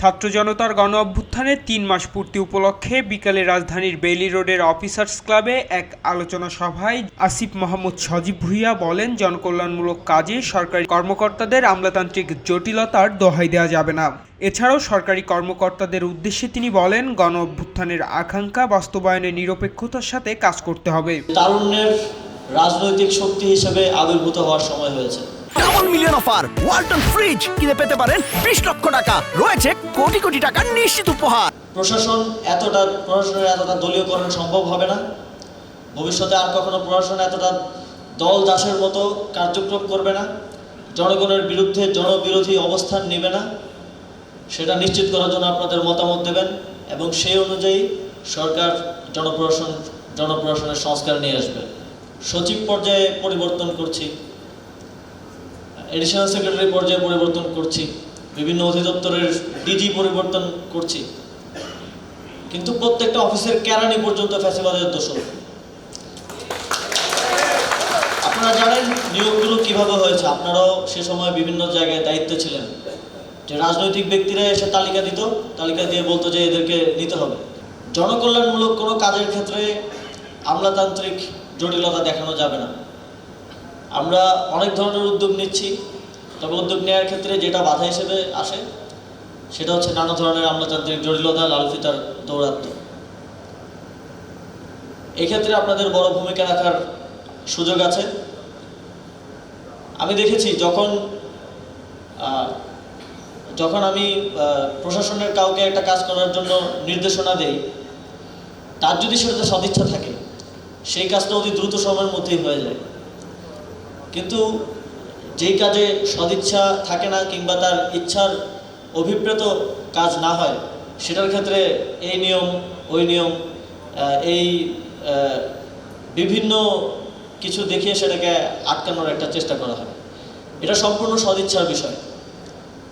ছাত্র জনতার গণ অভ্যুত্থানের তিন মাস পূর্তি উপলক্ষে বিকালে রাজধানীর বেইলি রোডের অফিসার্স ক্লাবে এক আলোচনা সভায় আসিফ মোহাম্মদ সজীব ভুইয়া বলেন, জনকল্যাণমূলক কাজে সরকারি কর্মকর্তাদের আমলাতান্ত্রিক জটিলতার দোহাই দেওয়া যাবে না। এছাড়াও সরকারি কর্মকর্তাদের উদ্দেশ্যে তিনি বলেন, গণ অভ্যুত্থানের আকাঙ্ক্ষা বাস্তবায়নে নিরপেক্ষতার সাথে কাজ করতে হবে। তারুণ্যের রাজনৈতিক শক্তি হিসেবে আবির্ভূত হওয়ার সময় হয়েছে। Double million offer Walton fridge কিনে পেতে পারেন বিশ লক্ষ টাকা। রয়েছে কোটি কোটি টাকার নিশ্চিত উপহার। প্রশাসন এতটা প্রশাসনের এতটা দলীয়করণ সম্ভব হবে না। ভবিষ্যতে আর কখনো প্রশাসন এতটা দল দাসের মতো কার্যক্রম করবে না। জনগণের বিরুদ্ধে জনবিরোধী অবস্থান নেবে না। সেটা নিশ্চিত করার জন্য আপনাদের মতামত দেবেন এবং সেই অনুযায়ী সরকার জনপ্রশাসন জনপ্রশাসনের সংস্কার নিয়ে আসবে। সচিব পর্যায়ে পরিবর্তন করছি। এডিশনাল সেক্রেটারি পর্যায়ে পরিবর্তন করছি। বিভিন্ন অধিদপ্তরের ডিজি পরিবর্তন করছি। কিন্তু প্রত্যেকটা অফিসের কেরানি পর্যন্ত ফ্যাসিবাদের দোষর। আপনারা জানেন নিয়োগগুলো কীভাবে হয়েছে? আপনারাও সে সময় বিভিন্ন জায়গায় দায়িত্বে ছিলেন। যে রাজনৈতিক ব্যক্তিরা এসে তালিকা দিত, তালিকা দিয়ে বলতো যে এদেরকে নিতে হবে। জনকল্যাণমূলক কোনো কাজের ক্ষেত্রে আমলাতান্ত্রিক জটিলতা দেখানো যাবে না। আমরা অনেক ধরনের উদ্যোগ নিচ্ছি, তবে উদ্যোগ নেওয়ার ক্ষেত্রে যেটা বাধা হিসেবে আসে, সেটা হচ্ছে নানা ধরনের আমলাতান্ত্রিক জটিলতা লালফিতার দৌরাত্ম এক্ষেত্রে আপনাদের বড় ভূমিকা রাখার সুযোগ আছে। আমি দেখেছি যখন যখন আমি প্রশাসনের কাউকে একটা কাজ করার জন্য নির্দেশনা দেই, তার যদি সেটাতে সদিচ্ছা থাকে, সেই কাজটা অতি দ্রুত সময়ের মধ্যেই হয়ে যায়। কিন্তু যেই কাজে সদিচ্ছা থাকে না কিংবা তার ইচ্ছার অভিপ্রেত কাজ না হয়, সেটার ক্ষেত্রে এই নিয়ম, ওই নিয়ম এই বিভিন্ন কিছু দেখিয়ে সেটাকে আটকানোর একটা চেষ্টা করা হয়। এটা সম্পূর্ণ সদিচ্ছার বিষয়।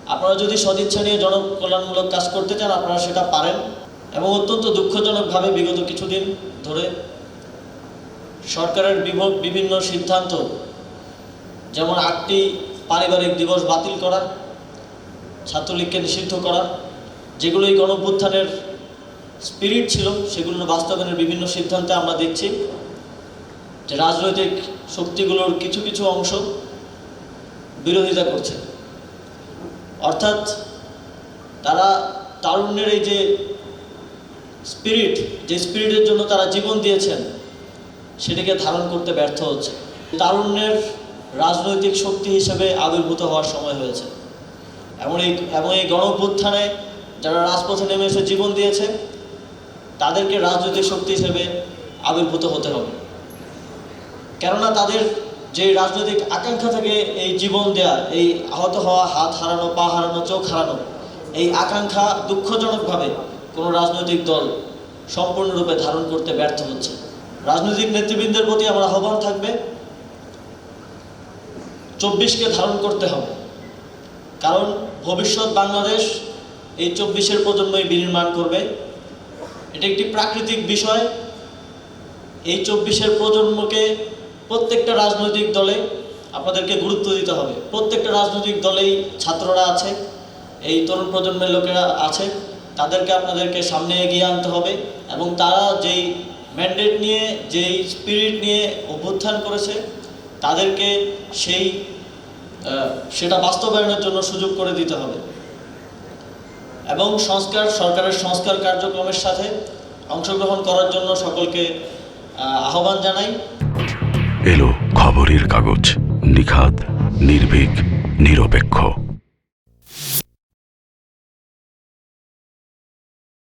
আপনারা যদি সদিচ্ছা নিয়ে জনকল্যাণমূলক কাজ করতে চান, আপনারা সেটা পারেন এবং অত্যন্ত দুঃখজনকভাবে বিগত কিছুদিন ধরে সরকারের বিভ- বিভিন্ন সিদ্ধান্ত যেমন আটটি পারিবারিক দিবস বাতিল করা ছাত্রলীগকে নিষিদ্ধ করা যেগুলোই গণভ্যুত্থানের স্পিরিট ছিল, সেগুলোর বাস্তবায়নের বিভিন্ন সিদ্ধান্তে আমরা দেখছি যে রাজনৈতিক শক্তিগুলোর কিছু কিছু অংশ বিরোধিতা করছে। অর্থাৎ তারা তারুণ্যের এই যে স্পিরিট যে স্পিরিটের জন্য তারা জীবন দিয়েছেন, সেটিকে ধারণ করতে ব্যর্থ হচ্ছে। তারুণ্যের রাজনৈতিক শক্তি হিসেবে আবির্ভূত হওয়ার সময় হয়েছে। এমন এই এবং এই গণভ্যুত্থানে যারা রাজপথে নেমে এসে জীবন দিয়েছে, তাদেরকে রাজনৈতিক শক্তি হিসেবে আবির্ভূত হতে হবে। কেননা তাদের যে রাজনৈতিক আকাঙ্ক্ষা থেকে এই জীবন দেয়া, এই আহত হওয়া, হাত হারানো, পা হারানো, চোখ হারানো, এই আকাঙ্ক্ষা দুঃখজনকভাবে কোনো রাজনৈতিক দল সম্পূর্ণরূপে ধারণ করতে ব্যর্থ হচ্ছে। রাজনৈতিক নেতৃবৃন্দের প্রতি আমার আহ্বান থাকবে চব্বিশকে ধারণ করতে হবে। কারণ ভবিষ্যৎ বাংলাদেশ এই চব্বিশের প্রজন্মই বিনির্মাণ করবে। এটা একটি প্রাকৃতিক বিষয়। এই চব্বিশের প্রজন্মকে প্রত্যেকটা রাজনৈতিক দলে আপনাদেরকে গুরুত্ব দিতে হবে। প্রত্যেকটা রাজনৈতিক দলেই ছাত্ররা আছে, এই তরুণ প্রজন্মের লোকেরা আছে। তাদেরকে আপনাদেরকে সামনে এগিয়ে আনতে হবে এবং তারা যেই ম্যান্ডেট নিয়ে, যেই স্পিরিট নিয়ে অভ্যুত্থান করেছে তাদেরকে সেই সেটা বাস্তবায়নের জন্য সুযোগ করে দিতে হবে। এবং সংস্কার, সরকারের সংস্কার কার্যক্রমের সাথে অংশগ্রহণ করার জন্য সকলকে আহ্বান জানাই। এলো খবরের কাগজ, নিখাদ, নির্ভীক, নিরপেক্ষ।